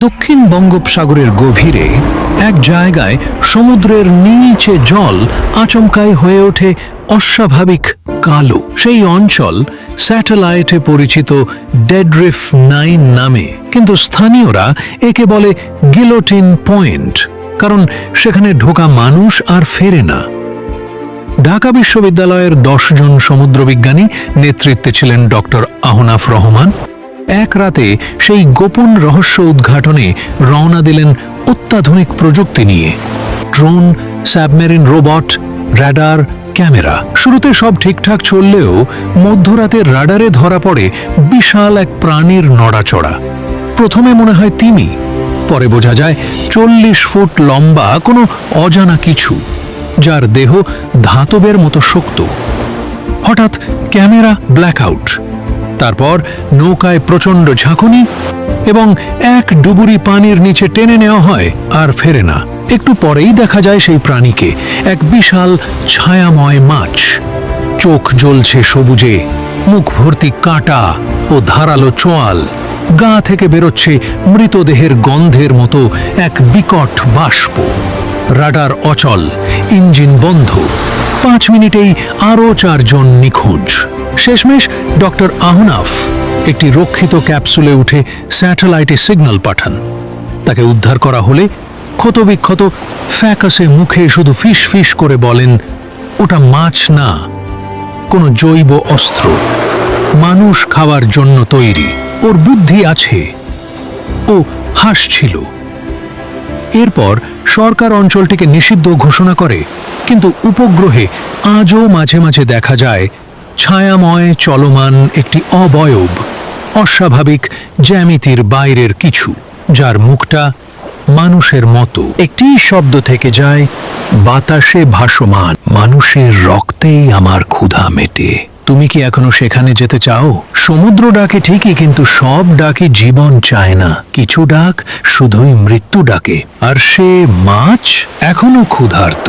দক্ষিণ বঙ্গোপসাগরের গভীরে এক জায়গায় সমুদ্রের নীলচে জল আচমকায় হয়ে ওঠে অস্বাভাবিক কালো। সেই অঞ্চল স্যাটেলাইটে পরিচিত ডেডরিফ নাইন নামে। কিন্তু স্থানীয়রা একে বলে গিলোটিন পয়েন্ট, কারণ সেখানে ঢোকা মানুষ আর ফেরে না। ঢাকা বিশ্ববিদ্যালয়ের দশজন সমুদ্রবিজ্ঞানী নেতৃত্বে ছিলেন ডক্টর আহনাফ রহমান। এক রাতে সেই গোপন রহস্য উদ্ঘাটনে রওনা দিলেন অত্যাধুনিক প্রযুক্তি নিয়ে। Drone, submarine robot, radar, camera. শুরুতে সব ঠিকঠাক চললেও মধ্যরাতের রাডারে ধরা পড়ে বিশাল এক প্রাণীর নড়াচড়া। প্রথমে মনে হয় তিমি পরে বোঝা যায় চল্লিশ ফুট লম্বা কোনো অজানা কিছু, যার দেহ ধাতবের মতো শক্ত। হঠাৎ ক্যামেরা ব্ল্যাকআউট তারপর নৌকায় প্রচণ্ড ঝাঁকুনি এবং এক ডুবুরি পানির নিচে টেনে নেওয়া হয় আর ফেরে না। একটু পরেই দেখা যায় সেই প্রাণীকে, এক বিশাল ছায়াময় মাছ। চোখ জ্বলছে সবুজে, মুখ ভর্তি কাঁটা ও ধারালো চোয়াল। গা থেকে বেরোচ্ছে মৃতদেহের গন্ধের মতো এক বিকট বাষ্প। রাডার অচল, ইঞ্জিন বন্ধ। পাঁচ মিনিটেই আরও চারজন নিখোঁজ। শেষমেশ ডক্টর আহনাফ একটি রক্ষিত ক্যাপসুলে উঠে স্যাটেলাইটে সিগন্যাল পাঠান। তাকে উদ্ধার করা হলে ক্ষতবিক্ষত ফ্যাকাসে মুখে শুধু ফিস ফিস করে বলেন, ওটা মাছ না, কোনো জৈব অস্ত্র। মানুষ খাওয়ার জন্য তৈরি। ওর বুদ্ধি আছে। ও হাসছিল। এরপর সরকার অঞ্চলটিকে নিষিদ্ধ ঘোষণা করে, কিন্তু উপগ্রহে আজও মাঝে মাঝে দেখা যায় ছায়াময় চলমান একটি অবয়ব, অস্বাভাবিক জ্যামিতির বাইরের কিছু, যার মুখটা মানুষের মতো। একটি শব্দ থেকে যায়, বাতাসে ভাসমান, মানুষের রক্তেই আমার ক্ষুধা মেটে। তুমি কি এখনও সেখানে যেতে চাও? সমুদ্র ডাকে ঠিকই, কিন্তু সব ডাকে জীবন চায় না। কিছু ডাক শুধুই মৃত্যু ডাকে, আর সে মাছ এখনও ক্ষুধার্ত।